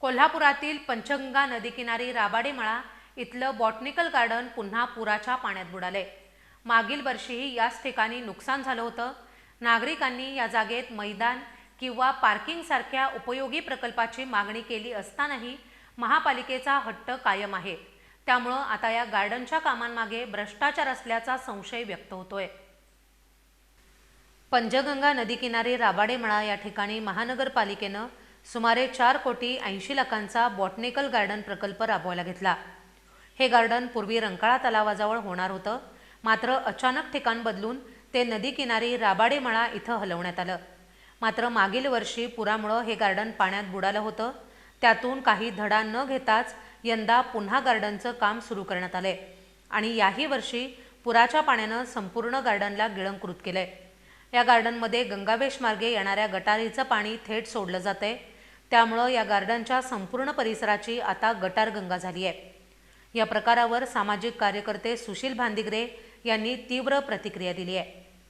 कोल्हापुरातील पंचगंगा नदीकिनारी राबाडी मळा इथलं बॉटनिकल गार्डन पुन्हा पुराच्या पाण्यात बुडाले. मागील वर्षीही याच ठिकाणी नुकसान झालं होतं. नागरिकांनी या जागेत मैदान किंवा पार्किंगसारख्या उपयोगी प्रकल्पाची मागणी केली असतानाही महापालिकेचा हट्ट कायम आहे. त्यामुळं आता या गार्डनच्या कामांमागे भ्रष्टाचार असल्याचा संशय व्यक्त होतोय. पंचगंगा नदीकिनारी राबाडे मळा या ठिकाणी महानगरपालिकेनं सुमारे चार कोटी ऐंशी लाखांचा बॉटनिकल गार्डन प्रकल्प राबवायला घेतला. हे गार्डन पूर्वी रंकाळा तलावाजवळ होणार होतं. मात्र अचानक ठिकाण बदलून ते नदीकिनारी राबाडे मळा इथं हलवण्यात आलं. मात्र मागील वर्षी पुरामुळं हे गार्डन पाण्यात बुडालं होतं. त्यातून काही धडा न घेताच यंदा पुन्हा गार्डनचं काम सुरू करण्यात आलंय. आणि याही वर्षी पुराच्या पाण्यानं संपूर्ण गार्डनला गिळंकृत केलंय. या गार्डनमध्ये गंगावेश मार्गे येणाऱ्या गटारीचं पाणी थेट सोडलं जातंय. त्यामुळं या गार्डनच्या संपूर्ण परिसराची आता गटार गंगा झाली आहे. या प्रकारावर सामाजिक कार्यकर्ते सुशील भांदिगरे यांनी तीव्र प्रतिक्रिया दिली आहे.